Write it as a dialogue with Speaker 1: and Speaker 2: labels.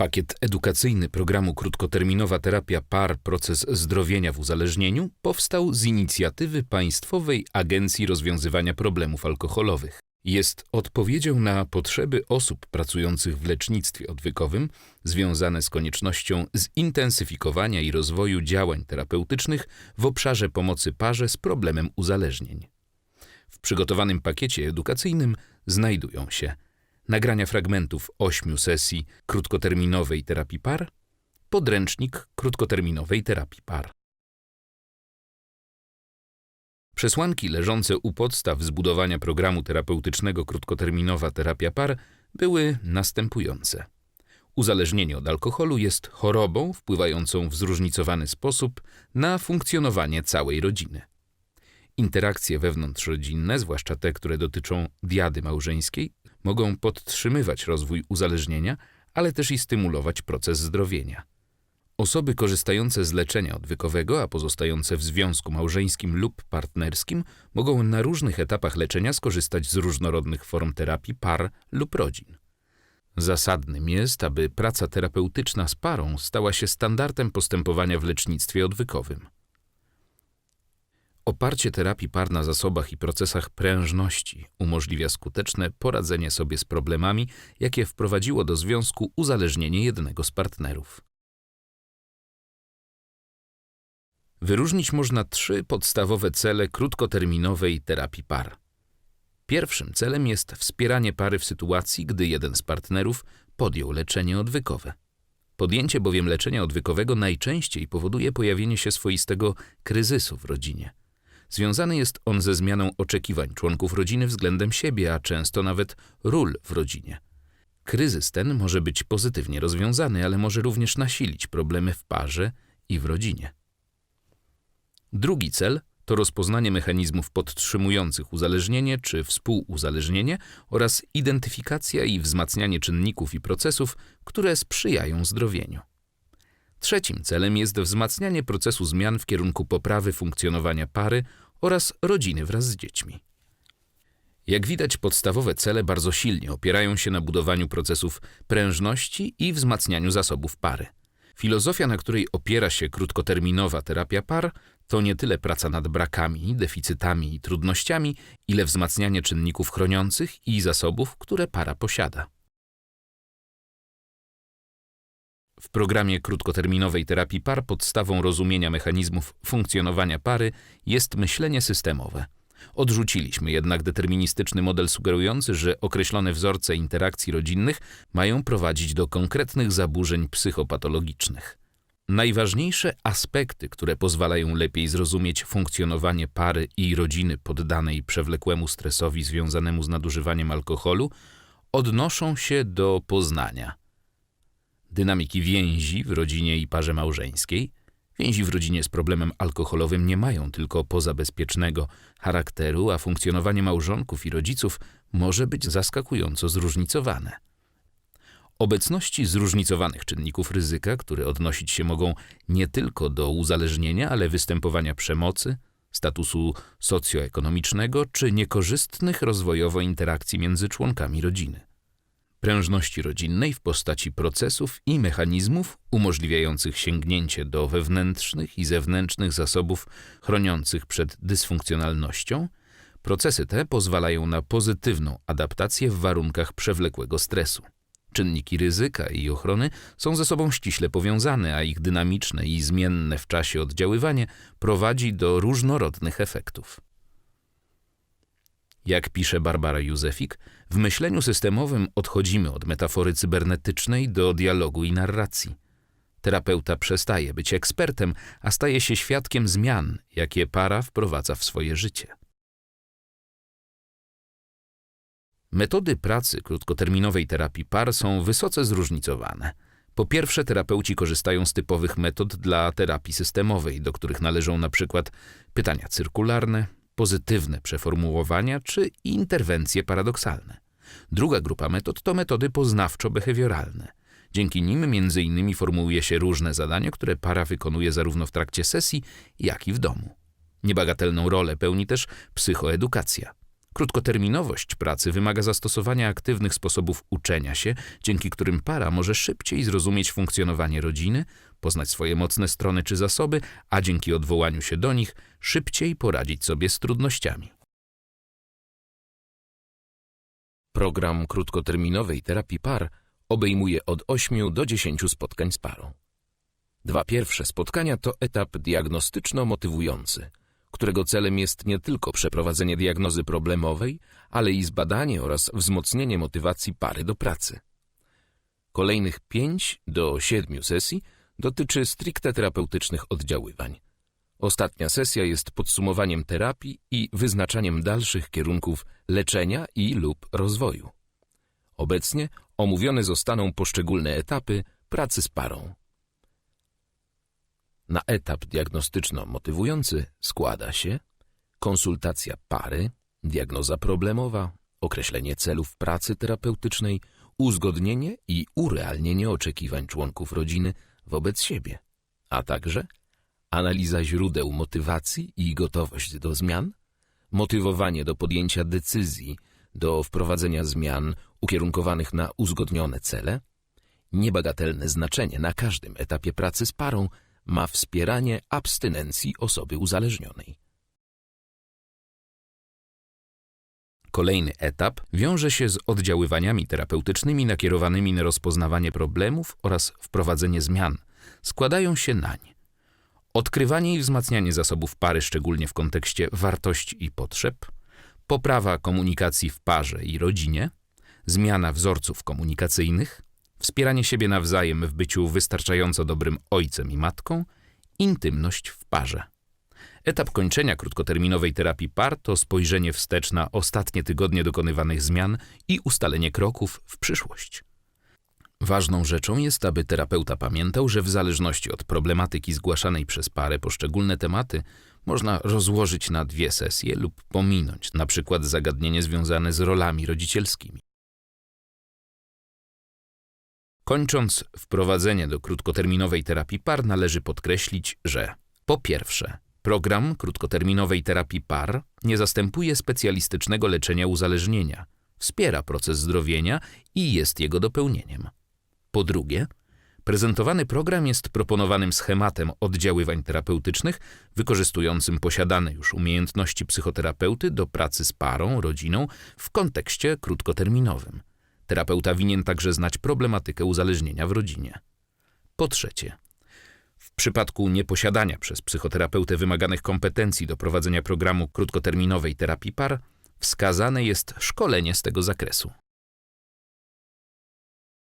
Speaker 1: Pakiet edukacyjny programu Krótkoterminowa Terapia PAR Proces Zdrowienia w Uzależnieniu powstał z inicjatywy Państwowej Agencji Rozwiązywania Problemów Alkoholowych. Jest odpowiedzią na potrzeby osób pracujących w lecznictwie odwykowym związane z koniecznością zintensyfikowania i rozwoju działań terapeutycznych w obszarze pomocy parze z problemem uzależnień. W przygotowanym pakiecie edukacyjnym znajdują się nagrania fragmentów ośmiu sesji krótkoterminowej terapii par, podręcznik krótkoterminowej terapii par. Przesłanki leżące u podstaw zbudowania programu terapeutycznego krótkoterminowa terapia par były następujące. Uzależnienie od alkoholu jest chorobą wpływającą w zróżnicowany sposób na funkcjonowanie całej rodziny. Interakcje wewnątrzrodzinne, zwłaszcza te, które dotyczą diady małżeńskiej, mogą podtrzymywać rozwój uzależnienia, ale też i stymulować proces zdrowienia. Osoby korzystające z leczenia odwykowego, a pozostające w związku małżeńskim lub partnerskim, mogą na różnych etapach leczenia skorzystać z różnorodnych form terapii par lub rodzin. Zasadnym jest, aby praca terapeutyczna z parą stała się standardem postępowania w lecznictwie odwykowym. Oparcie terapii par na zasobach i procesach prężności umożliwia skuteczne poradzenie sobie z problemami, jakie wprowadziło do związku uzależnienie jednego z partnerów. Wyróżnić można trzy podstawowe cele krótkoterminowej terapii par. Pierwszym celem jest wspieranie pary w sytuacji, gdy jeden z partnerów podjął leczenie odwykowe. Podjęcie bowiem leczenia odwykowego najczęściej powoduje pojawienie się swoistego kryzysu w rodzinie. Związany jest on ze zmianą oczekiwań członków rodziny względem siebie, a często nawet ról w rodzinie. Kryzys ten może być pozytywnie rozwiązany, ale może również nasilić problemy w parze i w rodzinie. Drugi cel to rozpoznanie mechanizmów podtrzymujących uzależnienie czy współuzależnienie oraz identyfikacja i wzmacnianie czynników i procesów, które sprzyjają zdrowieniu. Trzecim celem jest wzmacnianie procesu zmian w kierunku poprawy funkcjonowania pary oraz rodziny wraz z dziećmi. Jak widać, podstawowe cele bardzo silnie opierają się na budowaniu procesów prężności i wzmacnianiu zasobów pary. Filozofia, na której opiera się krótkoterminowa terapia par, to nie tyle praca nad brakami, deficytami i trudnościami, ile wzmacnianie czynników chroniących i zasobów, które para posiada. W programie krótkoterminowej terapii par podstawą rozumienia mechanizmów funkcjonowania pary jest myślenie systemowe. Odrzuciliśmy jednak deterministyczny model sugerujący, że określone wzorce interakcji rodzinnych mają prowadzić do konkretnych zaburzeń psychopatologicznych. Najważniejsze aspekty, które pozwalają lepiej zrozumieć funkcjonowanie pary i rodziny poddanej przewlekłemu stresowi związanemu z nadużywaniem alkoholu, odnoszą się do poznania dynamiki więzi w rodzinie i parze małżeńskiej. Więzi w rodzinie z problemem alkoholowym nie mają tylko pozabezpiecznego charakteru, a funkcjonowanie małżonków i rodziców może być zaskakująco zróżnicowane. Obecności zróżnicowanych czynników ryzyka, które odnosić się mogą nie tylko do uzależnienia, ale występowania przemocy, statusu socjoekonomicznego czy niekorzystnych rozwojowo interakcji między członkami rodziny prężności rodzinnej w postaci procesów i mechanizmów umożliwiających sięgnięcie do wewnętrznych i zewnętrznych zasobów chroniących przed dysfunkcjonalnością, procesy te pozwalają na pozytywną adaptację w warunkach przewlekłego stresu. Czynniki ryzyka i ochrony są ze sobą ściśle powiązane, a ich dynamiczne i zmienne w czasie oddziaływanie prowadzi do różnorodnych efektów. Jak pisze Barbara Józefik, w myśleniu systemowym odchodzimy od metafory cybernetycznej do dialogu i narracji. Terapeuta przestaje być ekspertem, a staje się świadkiem zmian, jakie para wprowadza w swoje życie. Metody pracy krótkoterminowej terapii par są wysoce zróżnicowane. Po pierwsze, terapeuci korzystają z typowych metod dla terapii systemowej, do których należą na przykład pytania cyrkularne, pozytywne przeformułowania czy interwencje paradoksalne. Druga grupa metod to metody poznawczo-behawioralne. Dzięki nim między innymi formułuje się różne zadania, które para wykonuje zarówno w trakcie sesji, jak i w domu. Niebagatelną rolę pełni też psychoedukacja. Krótkoterminowość pracy wymaga zastosowania aktywnych sposobów uczenia się, dzięki którym para może szybciej zrozumieć funkcjonowanie rodziny, poznać swoje mocne strony czy zasoby, a dzięki odwołaniu się do nich szybciej poradzić sobie z trudnościami. Program krótkoterminowej terapii par obejmuje od 8 do 10 spotkań z parą. Dwa pierwsze spotkania to etap diagnostyczno-motywujący, którego celem jest nie tylko przeprowadzenie diagnozy problemowej, ale i zbadanie oraz wzmocnienie motywacji pary do pracy. Kolejnych 5 do 7 sesji dotyczy stricte terapeutycznych oddziaływań. Ostatnia sesja jest podsumowaniem terapii i wyznaczaniem dalszych kierunków leczenia i lub rozwoju. Obecnie omówione zostaną poszczególne etapy pracy z parą. Na etap diagnostyczno-motywujący składa się konsultacja pary, diagnoza problemowa, określenie celów pracy terapeutycznej, uzgodnienie i urealnienie oczekiwań członków rodziny wobec siebie, a także analiza źródeł motywacji i gotowość do zmian, motywowanie do podjęcia decyzji, do wprowadzenia zmian ukierunkowanych na uzgodnione cele, niebagatelne znaczenie na każdym etapie pracy z parą ma wspieranie abstynencji osoby uzależnionej. Kolejny etap wiąże się z oddziaływaniami terapeutycznymi nakierowanymi na rozpoznawanie problemów oraz wprowadzenie zmian. Składają się nań. Odkrywanie i wzmacnianie zasobów pary, szczególnie w kontekście wartości i potrzeb, poprawa komunikacji w parze i rodzinie, zmiana wzorców komunikacyjnych, wspieranie siebie nawzajem w byciu wystarczająco dobrym ojcem i matką, intymność w parze. Etap kończenia krótkoterminowej terapii par to spojrzenie wstecz na ostatnie tygodnie dokonywanych zmian i ustalenie kroków w przyszłość. Ważną rzeczą jest, aby terapeuta pamiętał, że w zależności od problematyki zgłaszanej przez parę poszczególne tematy można rozłożyć na dwie sesje lub pominąć, na przykład zagadnienie związane z rolami rodzicielskimi. Kończąc wprowadzenie do krótkoterminowej terapii par należy podkreślić, że po pierwsze, program krótkoterminowej terapii par nie zastępuje specjalistycznego leczenia uzależnienia, wspiera proces zdrowienia i jest jego dopełnieniem. Po drugie, prezentowany program jest proponowanym schematem oddziaływań terapeutycznych, wykorzystującym posiadane już umiejętności psychoterapeuty do pracy z parą, rodziną w kontekście krótkoterminowym. Terapeuta winien także znać problematykę uzależnienia w rodzinie. Po trzecie, w przypadku nieposiadania przez psychoterapeutę wymaganych kompetencji do prowadzenia programu krótkoterminowej terapii par, wskazane jest szkolenie z tego zakresu.